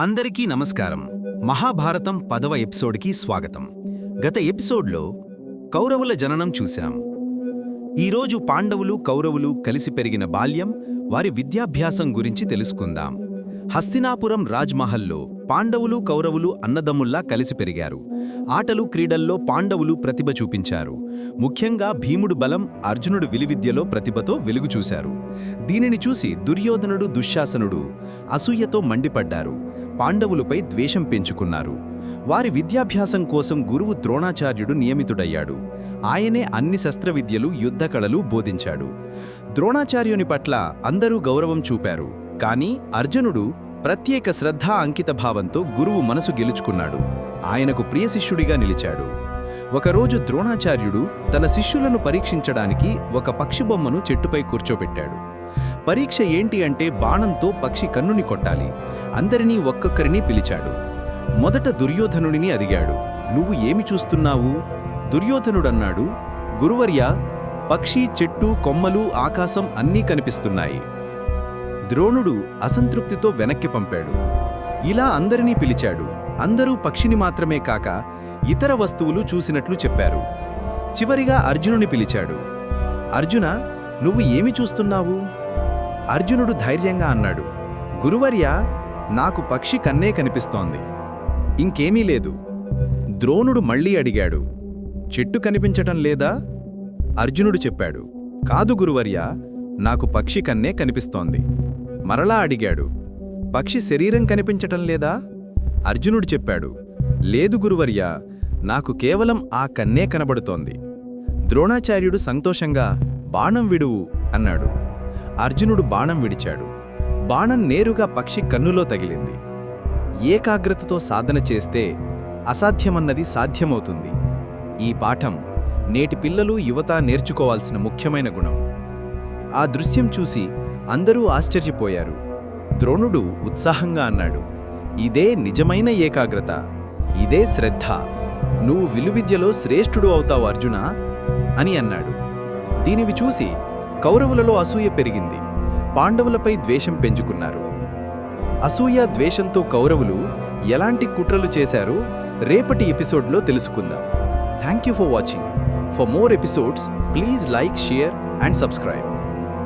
అందరికీ నమస్కారం. మహాభారతం పదవ ఎపిసోడ్కి స్వాగతం. గత ఎపిసోడ్లో కౌరవుల జననం చూశాం. ఈరోజు పాండవులు కౌరవులు కలిసి పెరిగిన బాల్యం వారి విద్యాభ్యాసం గురించి తెలుసుకుందాం. హస్తినాపురం రాజ్మహల్లో పాండవులు కౌరవులు అన్నదమ్ముల్లా కలిసి పెరిగారు. ఆటలు క్రీడల్లో పాండవులు ప్రతిభ చూపించారు. ముఖ్యంగా భీముడు బలం అర్జునుడు విలువిద్యలో ప్రతిభతో వెలుగు చూశారు. దీనిని చూసి దుర్యోధనుడు దుశ్శాసనుడు అసూయతో మండిపడ్డారు. పాండవులపై ద్వేషం పెంచుకున్నారు. వారి విద్యాభ్యాసం కోసం గురువు ద్రోణాచార్యుడు నియమితుడయ్యాడు. ఆయనే అన్ని శస్త్రవిద్యలు యుద్ధకళలు బోధించాడు. ద్రోణాచార్యుని పట్ల అందరూ గౌరవం చూపారు. కానీ అర్జునుడు ప్రత్యేక శ్రద్ధ అంకితభావంతో గురువు మనసు గెలుచుకున్నాడు. ఆయనకు ప్రియ శిష్యుడిగా నిలిచాడు. ఒకరోజు ద్రోణాచార్యుడు తన శిష్యులను పరీక్షించడానికి ఒక పక్షి బొమ్మను చెట్టుపై కూర్చోబెట్టాడు పరీక్ష ఏంటి అంటే బాణంతో పక్షి కన్నుని కొట్టాలి. అందరినీ ఒక్కొక్కరిని పిలిచాడు. మొదట దుర్యోధనుడిని అడిగాడు. నువ్వు ఏమి చూస్తున్నావు? దుర్యోధనుడన్నాడు. గురువర్య పక్షి చెట్టు కొమ్మలు ఆకాశం అన్నీ కనిపిస్తున్నాయి. ద్రోణుడు అసంతృప్తితో వెనక్కి పంపాడు. ఇలా అందరినీ పిలిచాడు. అందరూ పక్షిని మాత్రమే కాక ఇతర వస్తువులు చూసినట్లు చెప్పారు. చివరిగా అర్జునుని పిలిచాడు. అర్జున నువ్వు ఏమి చూస్తున్నావు? అర్జునుడు ధైర్యంగా అన్నాడు గురువర్య నాకు పక్షి కన్నే కనిపిస్తోంది. ఇంకేమీ లేదు. ద్రోణుడు మళ్ళీ అడిగాడు చెట్టు కనిపించటం లేదా? అర్జునుడు చెప్పాడు కాదు గురువర్య నాకు పక్షి కన్నే కనిపిస్తోంది. మరలా అడిగాడు పక్షి శరీరం కనిపించటం లేదా? అర్జునుడు చెప్పాడు లేదు గురువర్య నాకు కేవలం ఆ కన్నే కనబడుతోంది. ద్రోణాచార్యుడు సంతోషంగా బాణం విడువు అన్నాడు. అర్జునుడు బాణం విడిచాడు. బాణం నేరుగా పక్షి కన్నులో తగిలింది. ఏకాగ్రతతో సాధన చేస్తే అసాధ్యమన్నది సాధ్యమవుతుంది. ఈ పాఠం నేటి పిల్లలు యువత నేర్చుకోవాల్సిన ముఖ్యమైన గుణం. ఆ దృశ్యం చూసి అందరూ ఆశ్చర్యపోయారు. ద్రోణుడు ఉత్సాహంగా అన్నాడు ఇదే నిజమైన ఏకాగ్రత ఇదే శ్రద్ధ. నువ్వు విలువిద్యలో శ్రేష్ఠుడు అవుతావు అర్జునా? అని అన్నాడు. దీనివి చూసి కౌరవులలో అసూయ పెరిగింది. పాండవులపై ద్వేషం పెంచుకున్నారు. అసూయ ద్వేషంతో కౌరవులు ఎలాంటి కుట్రలు చేశారో రేపటి ఎపిసోడ్లో తెలుసుకుందాం. Thank you for watching for more episodes please like share and subscribe